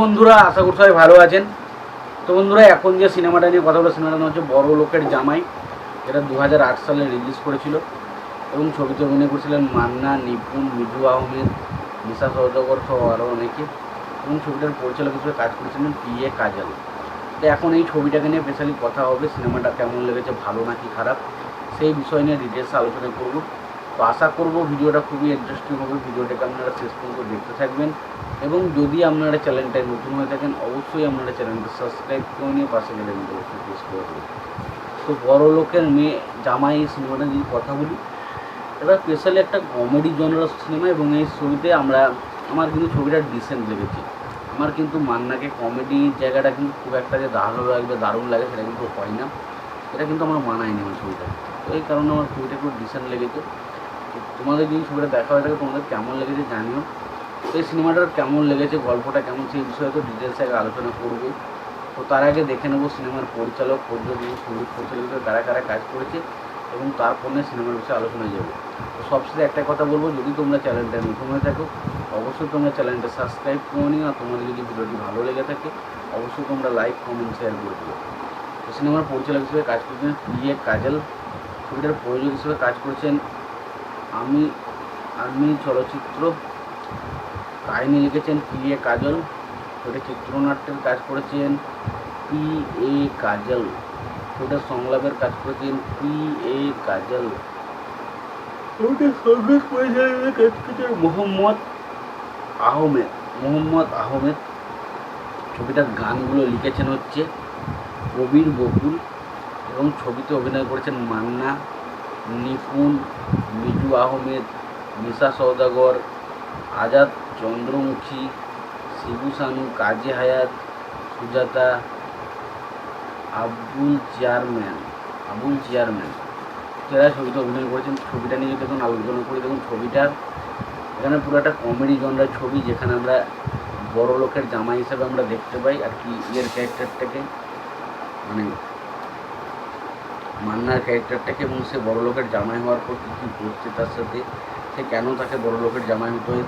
বন্ধুরা, আশা করি সবাই ভালো আছেন। তো বন্ধুরা, এখন যে সিনেমাটা নিয়ে কথা বলে সিনেমাটা হচ্ছে বড় লোকের জামাই। যেটা দু হাজার আট সালে রিলিজ করেছিল এবং ছবিতে অভিনয় করেছিলেন মান্না, নিপুণ, মিঠু আহমেদ, নিশা সহযোগর সহ আরও অনেকে। এবং ছবিটার পরিচালক হিসেবে কাজ করেছিলেন পি এ কাজল। তো এখন এই ছবিটাকে নিয়ে স্পেশালি কথা হবে, সিনেমাটা কেমন লেগেছে, ভালো নাকি খারাপ, সেই বিষয় নিয়ে ডিটেলস আলোচনা করব। তো আশা করব ভিডিওটা খুবই ইন্টারেস্টিং হবে। ভিডিওটাকে আপনারা শেষ পর্যন্ত দেখতে থাকবেন। এবং যদি আপনারা চ্যানেলটায় নতুন হয়ে থাকেন, অবশ্যই আপনারা চ্যানেলটা সাবস্ক্রাইব করে নিয়ে পাশে গেলে অবশ্যই প্রেস করে দেবেন। তো বড় লোকের মেয়ে জামাই এই সিনেমাটা যদি কথা বলি। এটা স্পেশালি একটা কমেডি জনরার সিনেমা এবং এই ছবিতে আমরা, আমার কিন্তু ছবিটা ডিসেন্ট লেগেছে। আমার কিন্তু মান্নাকে কমেডি জায়গাটা কিন্তু খুব একটা যে দারুণ লাগবে, দারুণ লাগে সেটা কিন্তু হয় না। এটা কিন্তু আমার মানায়নি আমার ছবিটা। তো এই কারণে আমার ছবিটা খুব ডিসেন্ট লেগেছে। তোমাদের যদি ছবিটা দেখা হয়ে থাকে, তোমাদের কেমন লেগেছে জানিও। তো এই সিনেমাটার কেমন লেগেছে, গল্পটা কেমন সেই বিষয়ে তো ডিটেলসে আগে আলোচনা করবে। তো তার আগে দেখে নেব সিনেমার পরিচালক, প্রযোজক, সংগীত পরিচালক কারা কারা কাজ করেছে এবং তারপর নিয়ে সিনেমার বিষয়ে আলোচনা যাবে। তো সবশেষে একটা কথা বলব, যদি তোমরা চ্যানেলটা নতুন হয়ে থাকো, অবশ্যই তোমরা চ্যানেলটা সাবস্ক্রাইব করে নিও, আর তোমাদের যদি ভিডিওটি ভালো লেগে থাকে, অবশ্যই তোমরা লাইক কমেন্ট শেয়ার করে দিও। তো সিনেমার পরিচালক হিসেবে কাজ করেছেন পি এ কাজল ছবিটার প্রযোজক হিসেবে কাজ করেছেন আমি আমি চলচ্চিত্র কাহিনি লিখেছেন পি এ কাজল ছবিটা চিত্রনাট্যের কাজ করেছেন পি এ কাজল ছবিটার সংলাপের কাজ করেছেন পি এ কাজল। ছবিটার সংলাপ পরিচালনার কাজ করেছেন মোহাম্মদ আহমেদ। মোহাম্মদ আহমেদ। ছবিটার গানগুলো লিখেছেন হচ্ছে কবির বকুল এবং ছবিতে অভিনয় করেছেন মান্না। নিপুণ মিঠু আহমেদ, নিশা সওদাগর, আজাদ চন্দ্রমুখী, শিবু সানু, কাজী হায়াত, সুজাতা আব্দুল চেয়ারম্যান, আবুল চেয়ারম্যান। যারা ছবিতে অভিনয় করেছেন, ছবিটা নিয়ে যদি এখন আলোচনা করি, দেখুন ছবিটা এখানে পুরো একটা কমেডি জনরার ছবি, যেখানে আমরা বড় লোকের জামা হিসেবে আমরা দেখতে পাই আর কি ইয়ের ক্যারেক্টারটাকে মানে মান্নার ক্যারেক্টারটাকে এবং সে বড় লোকের জামাই হওয়ার পর কী কী ঘটছে তার সাথে, সে কেন তাকে বড় লোকের জামাই হতে হয়,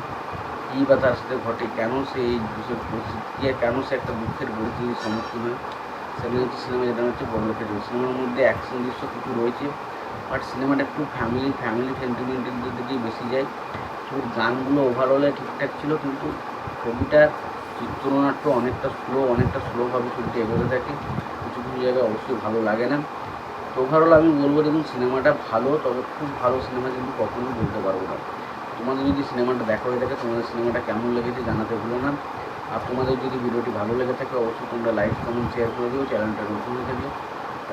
কী বা তার সাথে ঘটে, কেন সে এই বিষয় পরিস্থিতি কেন সে একটা দুঃখের পরিস্থিতির সম্মুখীন হয় সেখানে হচ্ছে সিনেমা যেটা হচ্ছে বড় লোকের জামাই সিনেমার মধ্যে অ্যাকশন দৃশ্য কিছু রয়েছে বাট সিনেমাটা একটু ফ্যামিলি ফ্যামিলি সেন্টিমেন্টের দিকেই বেশি যায়। ছবির গানগুলো ওভারঅলে ঠিকঠাক ছিল, কিন্তু ছবিটার চিত্রনাট্য অনেকটা স্লো অনেকটা স্লোভাবে ছবিটা এগোতে থাকে। কিছু কিছু জায়গায় অবশ্যই ভালো লাগে না। ওভারঅল আমি বলব দেখুন, সিনেমাটা ভালো, তবে খুব ভালো সিনেমা কিন্তু কখনোই বলতে পারব না। তোমাদের যদি সিনেমাটা দেখা হয়ে থাকে তোমাদের সিনেমাটা কেমন লেগেছে জানাতে ভুলো না। আর তোমাদের যদি ভিডিওটি ভালো লেগে থাকে, অবশ্যই তোমরা লাইক, কমেন্ট শেয়ার করে দিও, চ্যানেলটা নতুন হয়ে থাকলে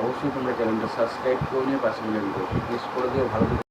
অবশ্যই তোমরা চ্যানেলটা সাবস্ক্রাইব করে নিয়ে পাশে ভিডিওটি প্রেস করে দিও। ভালো।